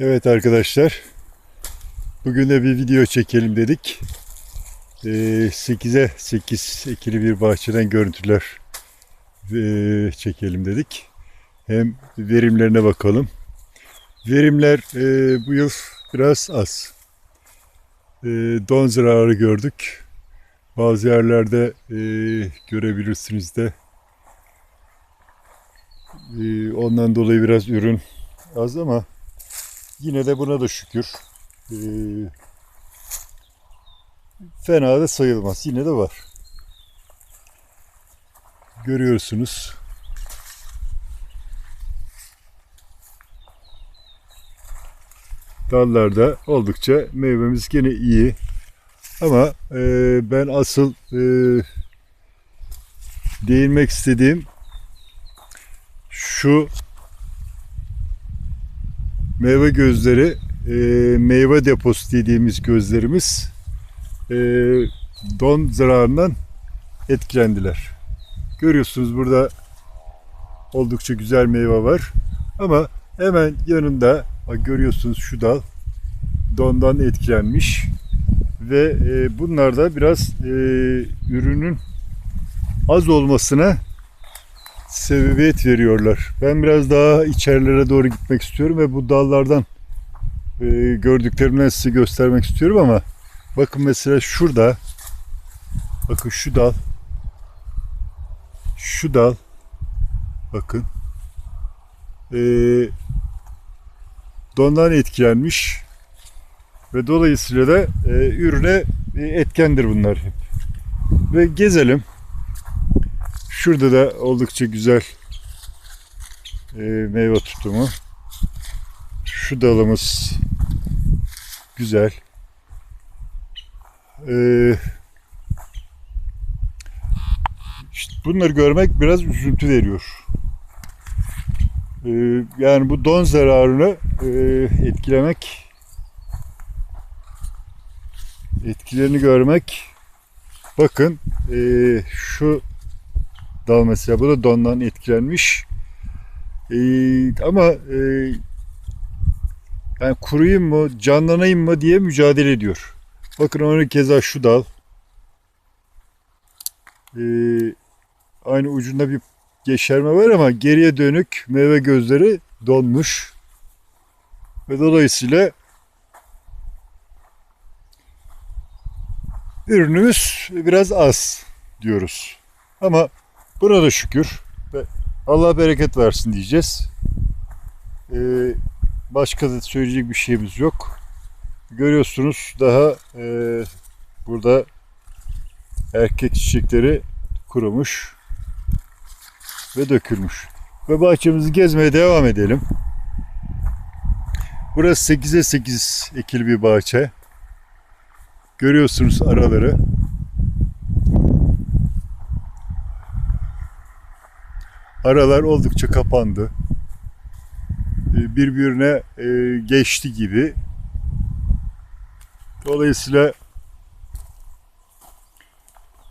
Evet arkadaşlar. Bugün de bir video çekelim dedik. Ee, 8'e 8 ekili bir bahçeden görüntüler ee, çekelim dedik. Hem verimlerine bakalım. Verimler ee, bu yıl biraz az. Ee, don zararı gördük. Bazı yerlerde görebilirsiniz de. Ondan dolayı biraz ürün az ama Yine de buna da şükür. Ee, fena da sayılmaz. Yine de var. Görüyorsunuz. Dallarda oldukça meyvemiz gene iyi. Ama e, ben asıl e, değinmek istediğim şu meyve gözleri e, meyve deposu dediğimiz gözlerimiz e, don zararından etkilendiler. Görüyorsunuz burada oldukça güzel meyve var. Ama hemen yanında görüyorsunuz şu dal dondan etkilenmiş ve e, bunlar da biraz e, ürünün az olmasına sebebiyet veriyorlar. Ben biraz daha içerilere doğru gitmek istiyorum ve bu dallardan e, gördüklerimden size göstermek istiyorum ama bakın mesela şurada bakın şu dal şu dal bakın e, dondan etkilenmiş ve dolayısıyla da e, ürüne e, etkendir bunlar hep. Ve gezelim. Şurada da oldukça güzel e, meyve tutumu. Şu dalımız güzel. E, işte bunları görmek biraz üzüntü veriyor. E, yani bu don zararını e, etkilemek etkilerini görmek bakın e, şu dal mesela. Bu da dondan etkilenmiş. Ee, ama e, yani kuruyayım mı, canlanayım mı diye mücadele ediyor. Bakın onun keza şu dal. Ee, aynı ucunda bir yeşerme var ama geriye dönük meyve gözleri donmuş. Ve dolayısıyla ürünümüz biraz az diyoruz. Ama Buna da şükür. Allah bereket versin diyeceğiz. Ee, başka da söyleyecek bir şeyimiz yok. Görüyorsunuz daha e, burada erkek çiçekleri kurumuş ve dökülmüş. Ve bahçemizi gezmeye devam edelim. Burası 8'e 8 ekili bir bahçe. Görüyorsunuz araları. Aralar oldukça kapandı. Ee, birbirine e, geçti gibi. Dolayısıyla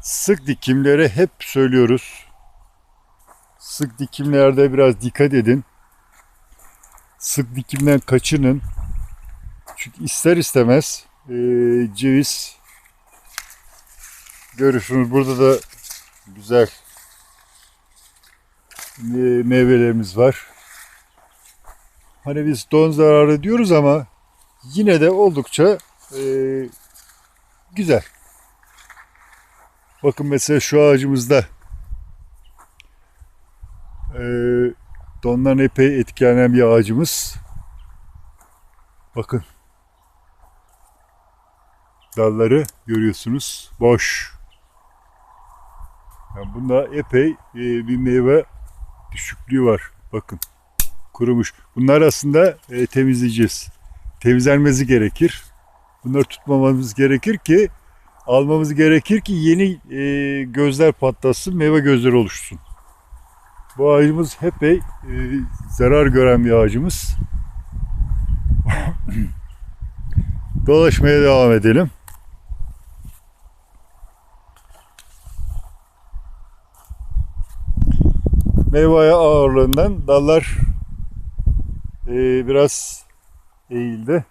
sık dikimlere hep söylüyoruz. Sık dikimlerde biraz dikkat edin. Sık dikimden kaçının. Çünkü ister istemez e, ceviz görürsünüz burada da güzel meyvelerimiz var. Hani biz don zararı diyoruz ama yine de oldukça e, güzel. Bakın mesela şu ağacımızda e, dondan epey etkilenen bir ağacımız. Bakın dalları görüyorsunuz boş. Yani bunda epey e, bir meyve düşüklüğü var. Bakın kurumuş. Bunlar aslında e, temizleyeceğiz. Temizlenmesi gerekir. Bunları tutmamamız gerekir ki almamız gerekir ki yeni e, gözler patlasın, meyve gözleri oluşsun. Bu ağacımız epey e, zarar gören bir ağacımız. Dolaşmaya devam edelim. Meyve ağırlığından dallar e, biraz eğildi.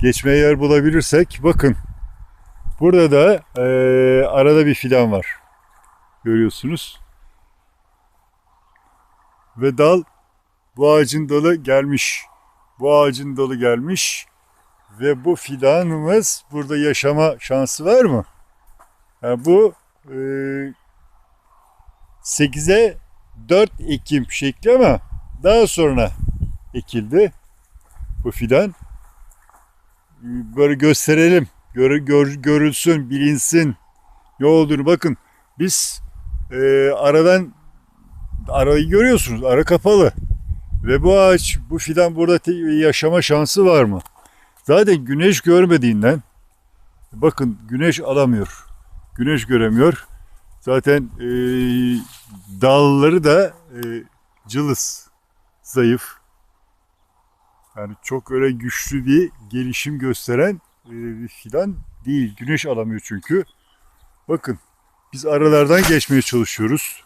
Geçmeye yer bulabilirsek bakın. Burada da eee, arada bir fidan var. Görüyorsunuz. Ve dal bu ağacın dalı gelmiş. Bu ağacın dalı gelmiş. Ve bu fidanımız burada yaşama şansı var mı? Yani bu e, 8'e 4 ekim şekli ama daha sonra ekildi bu fidan. Böyle gösterelim. Gör, gör- görülsün, bilinsin ne olduğunu. Bakın biz e, aradan arayı görüyorsunuz. Ara kapalı. Ve bu ağaç, bu fidan burada yaşama şansı var mı? Zaten güneş görmediğinden bakın güneş alamıyor. Güneş göremiyor. Zaten e, dalları da e, cılız, zayıf. Yani çok öyle güçlü bir gelişim gösteren e, bir fidan değil. Güneş alamıyor çünkü. Bakın biz aralardan geçmeye çalışıyoruz.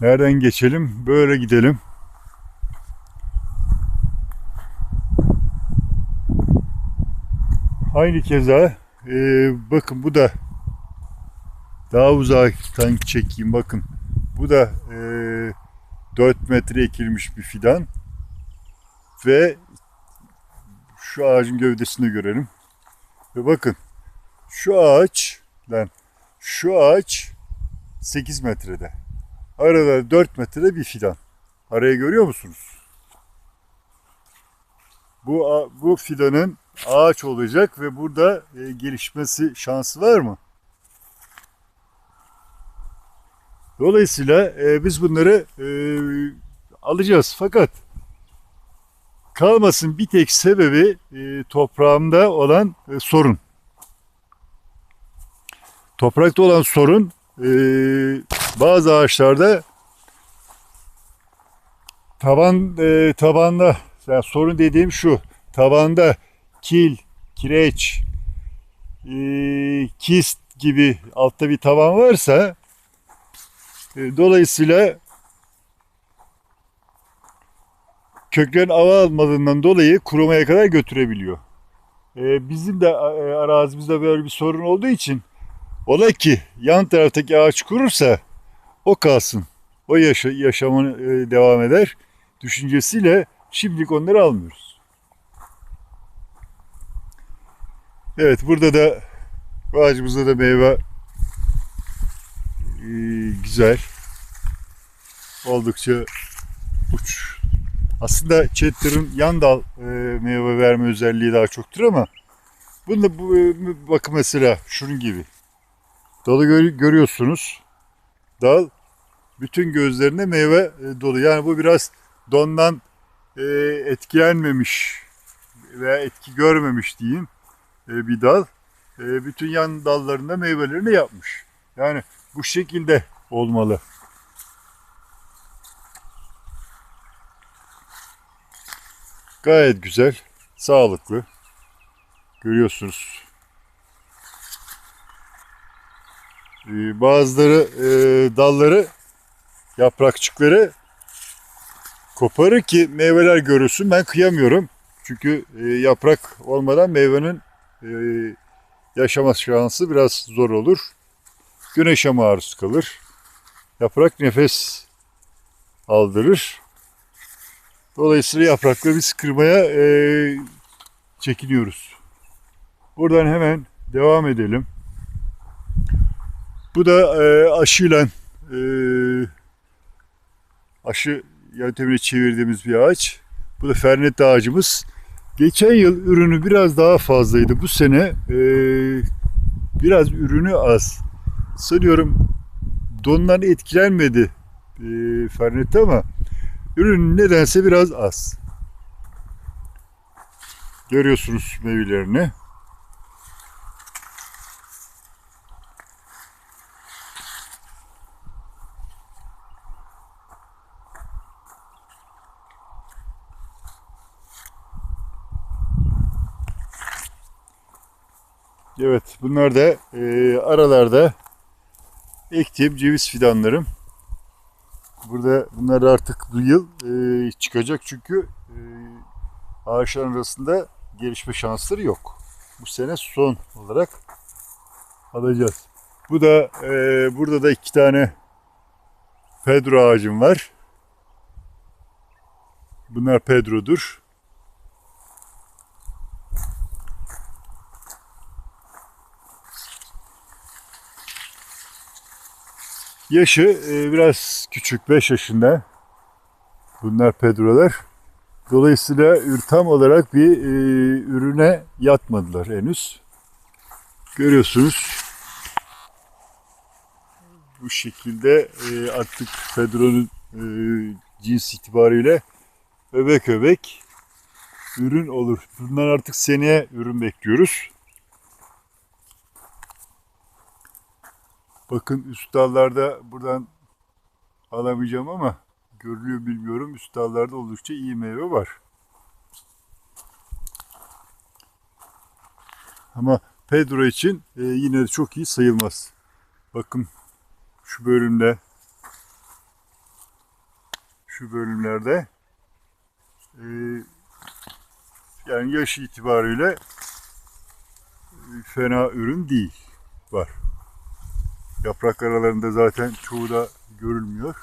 Nereden geçelim? Böyle gidelim. Aynı keza e, bakın bu da daha uzaktan çekeyim bakın. Bu da e, 4 metre ekilmiş bir fidan. Ve şu ağacın gövdesini görelim. Ve bakın şu ağaç lan şu ağaç 8 metrede. Arada 4 metrede bir fidan. Arayı görüyor musunuz? Bu bu fidanın ağaç olacak ve burada e, gelişmesi şansı var mı? Dolayısıyla e, biz bunları e, alacağız fakat kalmasın bir tek sebebi e, toprağımda olan e, sorun. Toprakta olan sorun e, bazı ağaçlarda taban e, tabanda yani sorun dediğim şu tabanda kil, kireç, e, kist gibi altta bir taban varsa e, dolayısıyla köklerin hava almadığından dolayı kurumaya kadar götürebiliyor. E, bizim de e, arazimizde böyle bir sorun olduğu için ola ki yan taraftaki ağaç kurursa o kalsın. O yaşa, yaşamını e, devam eder. Düşüncesiyle şimdilik onları almıyoruz. Evet burada da bu ağacımızda da meyve e, güzel. Oldukça uç. Aslında Chatter'ın yan dal e, meyve verme özelliği daha çoktur ama bunda bu e, bakın mesela şunun gibi. Dalı gör- görüyorsunuz. Dal bütün gözlerinde meyve e, dolu. Yani bu biraz dondan e, etkilenmemiş veya etki görmemiş diyeyim e, bir dal. E, bütün yan dallarında meyvelerini yapmış. Yani bu şekilde olmalı. Gayet güzel, sağlıklı. Görüyorsunuz. Ee, bazıları e, dalları, yaprakçıkları koparır ki meyveler görülsün. Ben kıyamıyorum. Çünkü e, yaprak olmadan meyvenin yaşama şansı biraz zor olur. Güneşe maruz kalır. Yaprak nefes aldırır. Dolayısıyla yaprakları biz kırmaya e, çekiniyoruz. Buradan hemen devam edelim. Bu da e, aşıyla e, aşı yöntemini çevirdiğimiz bir ağaç. Bu da fernet ağacımız. Geçen yıl ürünü biraz daha fazlaydı. Bu sene e, biraz ürünü az. Sanıyorum dondan etkilenmedi e, fernet ama ürün nedense biraz az. Görüyorsunuz meyvelerini. Evet bunlar da e, aralarda ektiğim ceviz fidanlarım. Burada bunlar artık bu yıl e, çıkacak çünkü e, ağaçların arasında gelişme şansları yok. Bu sene son olarak alacağız. Bu da e, burada da iki tane Pedro ağacım var. Bunlar Pedro'dur. Yaşı e, biraz küçük, 5 yaşında. Bunlar Pedro'lar. Dolayısıyla tam olarak bir e, ürüne yatmadılar henüz. Görüyorsunuz. Bu şekilde e, artık Pedro'nun cins itibariyle öbek öbek ürün olur. Bundan artık seneye ürün bekliyoruz. Bakın üst dallarda buradan alamayacağım ama görülüyor bilmiyorum. Üst dallarda oldukça iyi meyve var. Ama Pedro için e, yine de çok iyi sayılmaz. Bakın şu bölümde şu bölümlerde e, yani yaş itibariyle e, fena ürün değil var. Yaprak aralarında zaten çoğu da görülmüyor.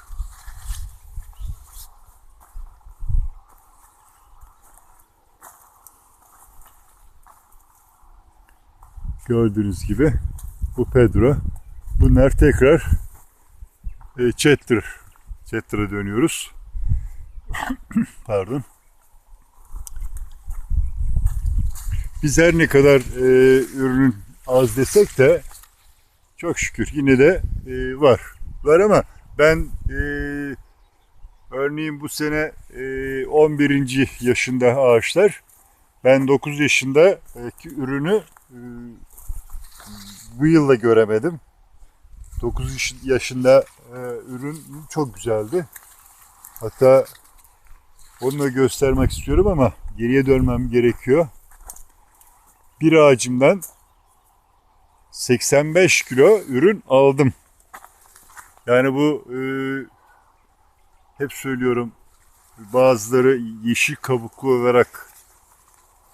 Gördüğünüz gibi bu Pedro. Bunlar tekrar e, Cheddar. Cheddar'a dönüyoruz. Pardon. Biz her ne kadar e, ürünün az desek de çok şükür yine de e, var. Var ama ben e, örneğin bu sene e, 11. yaşında ağaçlar. Ben 9 yaşındaki ürünü e, bu yılda göremedim. 9 yaş- yaşında e, ürün çok güzeldi. Hatta onu da göstermek istiyorum ama geriye dönmem gerekiyor. Bir ağacımdan 85 kilo ürün aldım. Yani bu e, hep söylüyorum bazıları yeşil kabuklu olarak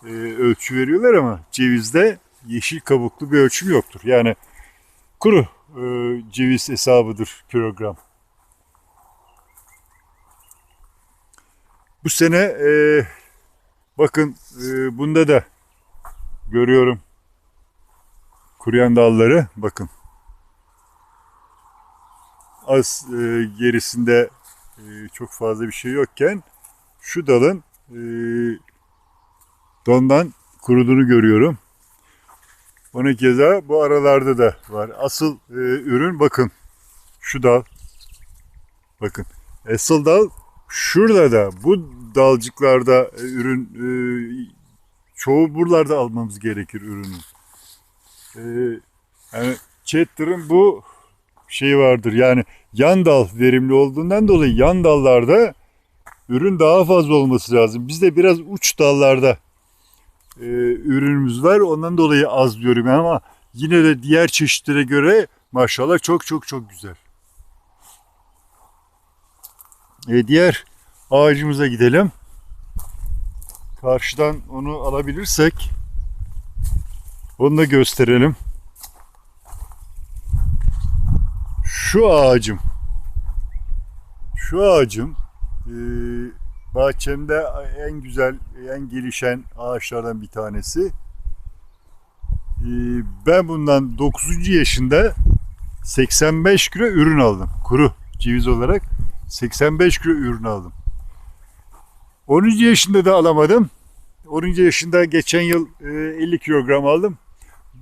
e, ölçü veriyorlar ama cevizde yeşil kabuklu bir ölçüm yoktur. Yani kuru e, ceviz hesabıdır kilogram. Bu sene e, bakın e, bunda da görüyorum kuruyan dalları bakın. Az e, gerisinde e, çok fazla bir şey yokken şu dalın e, dondan kuruduğunu görüyorum. Onun keza bu aralarda da var. Asıl e, ürün bakın şu dal. Bakın asıl dal şurada da bu dalcıklarda e, ürün e, çoğu buralarda almamız gerekir ürünü. E, yani Chatter'ın bu şeyi vardır. Yani yan dal verimli olduğundan dolayı yan dallarda ürün daha fazla olması lazım. Bizde biraz uç dallarda e, ürünümüz var. Ondan dolayı az diyorum ama yine de diğer çeşitlere göre maşallah çok çok çok güzel. E, diğer ağacımıza gidelim. Karşıdan onu alabilirsek onu da gösterelim. Şu ağacım şu ağacım e, bahçemde en güzel, en gelişen ağaçlardan bir tanesi. E, ben bundan 9. yaşında 85 kilo ürün aldım. Kuru ceviz olarak 85 kilo ürün aldım. 10. yaşında da alamadım. 10. yaşında geçen yıl e, 50 kilogram aldım.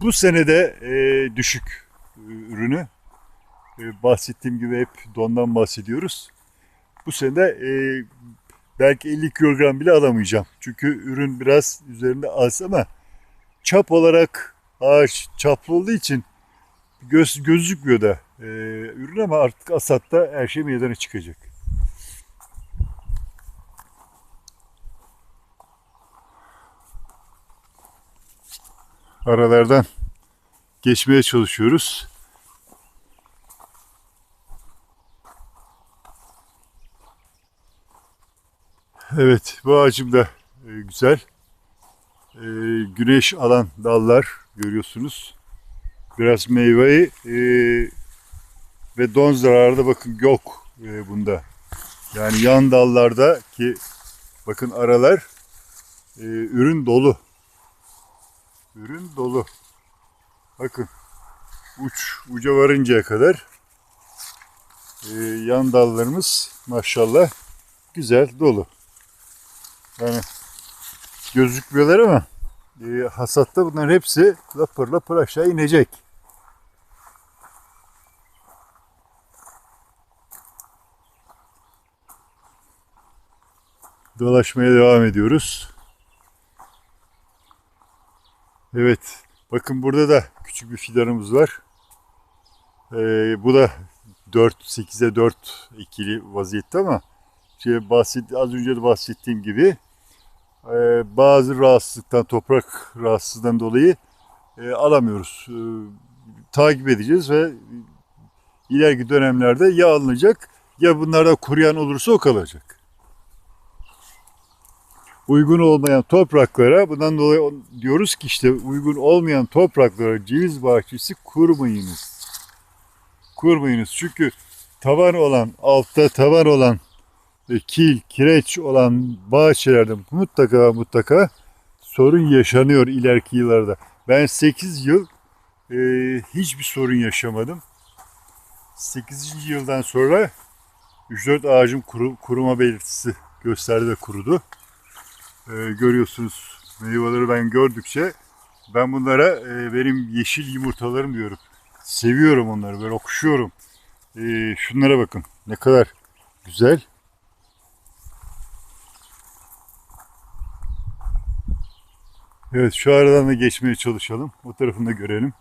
Bu sene de e, düşük ürünü. E, bahsettiğim gibi hep dondan bahsediyoruz. Bu sene e, belki 50 kilogram bile alamayacağım. Çünkü ürün biraz üzerinde az ama çap olarak ağaç çaplı olduğu için göz, gözükmüyor da e, ürün ama artık asatta her şey meydana çıkacak. Aralardan geçmeye çalışıyoruz. Evet bu ağacım da e, güzel. E, güneş alan dallar görüyorsunuz. Biraz meyveyi e, ve don zararı bakın yok bunda. Yani yan dallarda ki bakın aralar ürün dolu. Ürün dolu. Bakın uç uca varıncaya kadar e, yan dallarımız maşallah güzel dolu. Yani gözükmüyorlar ama e, hasatta bunların hepsi lapır lapır aşağı inecek. Dolaşmaya devam ediyoruz. Evet. Bakın burada da küçük bir fidanımız var. Ee, bu da 4 8'e 4 ikili vaziyette ama şey bahset, az önce de bahsettiğim gibi e, bazı rahatsızlıktan toprak rahatsızlığından dolayı e, alamıyoruz. E, takip edeceğiz ve ileriki dönemlerde ya alınacak ya bunlarda kuruyan olursa o kalacak uygun olmayan topraklara bundan dolayı diyoruz ki işte uygun olmayan topraklara ceviz bahçesi kurmayınız. Kurmayınız çünkü tavan olan altta tavan olan e, kil, kireç olan bahçelerde mutlaka mutlaka sorun yaşanıyor ileriki yıllarda. Ben 8 yıl e, hiçbir sorun yaşamadım. 8. yıldan sonra 3-4 ağacım kuru, kuruma belirtisi gösterdi ve kurudu e, görüyorsunuz meyveleri ben gördükçe ben bunlara e, benim yeşil yumurtalarım diyorum. Seviyorum onları böyle okşuyorum. E, şunlara bakın ne kadar güzel. Evet şu aradan da geçmeye çalışalım. O tarafını da görelim.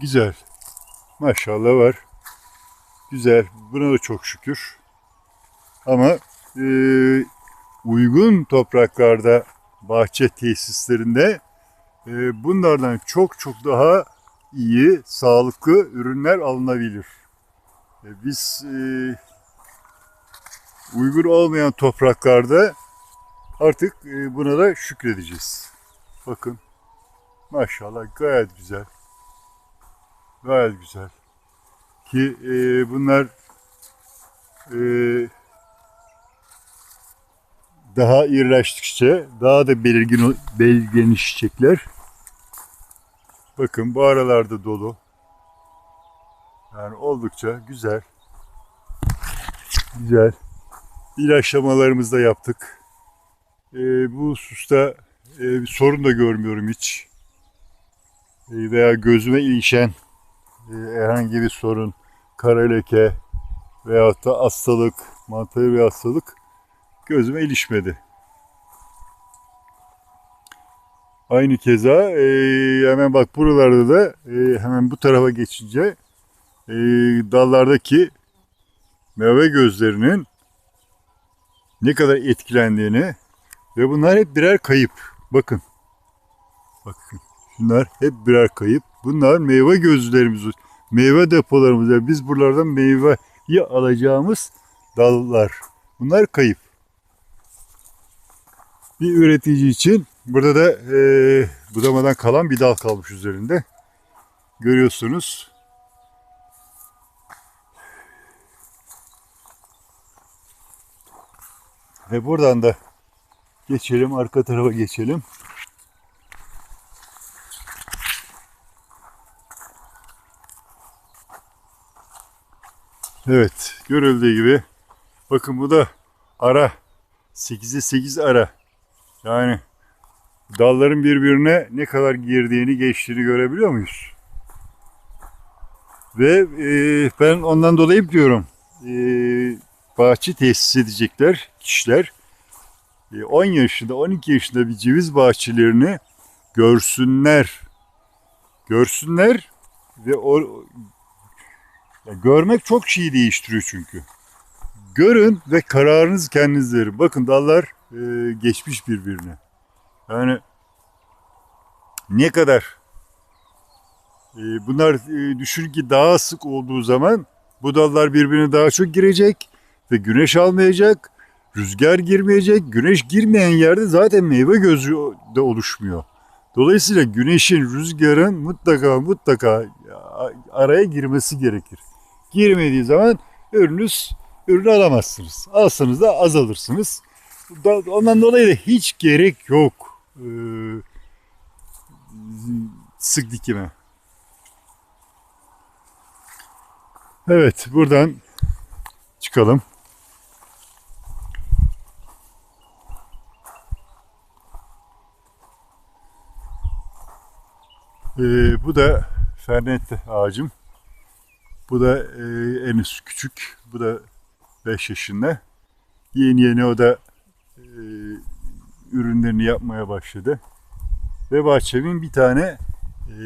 Güzel. Maşallah var. Güzel. Buna da çok şükür. Ama e, uygun topraklarda bahçe tesislerinde e, bunlardan çok çok daha iyi, sağlıklı ürünler alınabilir. E, biz e, uygun olmayan topraklarda artık e, buna da şükredeceğiz. Bakın maşallah gayet güzel. Gayet güzel. Ki e, bunlar e, daha irileştikçe daha da belirgin belirgenleşecekler. Bakın bu aralarda dolu. Yani oldukça güzel. Güzel. İlaçlamalarımızı da yaptık. E, bu hususta e, sorun da görmüyorum hiç. E, veya gözüme ilişen herhangi bir sorun, kara leke veyahut da hastalık, mantarı bir hastalık gözüme ilişmedi. Aynı keza e, hemen bak buralarda da e, hemen bu tarafa geçince e, dallardaki meyve gözlerinin ne kadar etkilendiğini ve bunlar hep birer kayıp. Bakın. Bakın. Bunlar hep birer kayıp. Bunlar meyve gözlerimiz, meyve depolarımız. Yani biz buralardan meyveyi alacağımız dallar. Bunlar kayıp. Bir üretici için burada da e, budamadan kalan bir dal kalmış üzerinde. Görüyorsunuz. Ve buradan da geçelim, arka tarafa geçelim. Evet görüldüğü gibi bakın bu da ara. 8'e 8 ara. Yani dalların birbirine ne kadar girdiğini geçtiğini görebiliyor muyuz? Ve e, ben ondan dolayı diyorum e, bahçe tesis edecekler kişiler. E, 10 yaşında 12 yaşında bir ceviz bahçelerini görsünler. Görsünler ve o görmek çok şeyi değiştiriyor çünkü. Görün ve kararınızı kendiniz verin. Bakın dallar e, geçmiş birbirine. Yani ne kadar e, bunlar e, düşün ki daha sık olduğu zaman bu dallar birbirine daha çok girecek ve güneş almayacak, rüzgar girmeyecek. Güneş girmeyen yerde zaten meyve gözü de oluşmuyor. Dolayısıyla güneşin, rüzgarın mutlaka mutlaka araya girmesi gerekir. Girmediği zaman ürünüz ürün alamazsınız. Alsanız da az alırsınız. Da- Ondan dolayı da hiç gerek yok ee, sık dikime. Evet buradan çıkalım. Ee, bu da fernette ağacım. Bu da e, en üst küçük. Bu da 5 yaşında. Yeni yeni o da e, ürünlerini yapmaya başladı. Ve bahçemin bir tane e,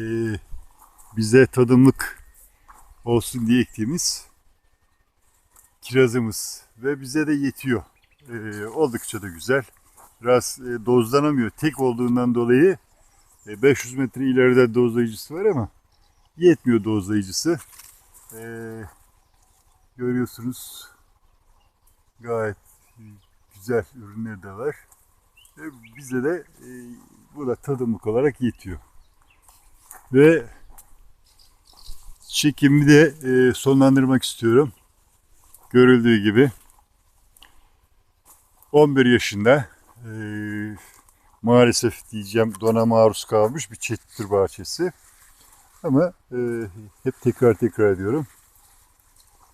bize tadımlık olsun diye ektiğimiz kirazımız ve bize de yetiyor. E, oldukça da güzel. Biraz e, dozlanamıyor. Tek olduğundan dolayı e, 500 metre ileride dozlayıcısı var ama yetmiyor dozlayıcısı. E, görüyorsunuz gayet güzel ürünler de var. Ve bize de e, bu da tadımlık olarak yetiyor. Ve çekimi de e, sonlandırmak istiyorum. Görüldüğü gibi 11 yaşında e, maalesef diyeceğim dona maruz kalmış bir çetin bahçesi. Ama e, hep tekrar tekrar ediyorum.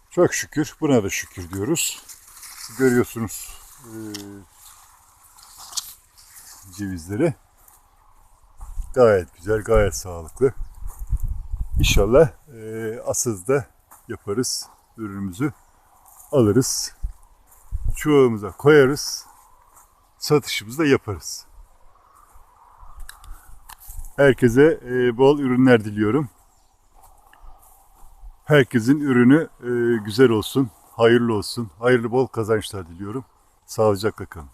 Çok şükür buna da şükür diyoruz. Görüyorsunuz e, cevizleri. Gayet güzel, gayet sağlıklı. İnşallah e, asızda yaparız ürünümüzü. Alırız. Çuvalımıza koyarız. Satışımızı da yaparız. Herkese e, bol ürünler diliyorum. Herkesin ürünü e, güzel olsun, hayırlı olsun, hayırlı bol kazançlar diliyorum. Sağlıcakla kalın.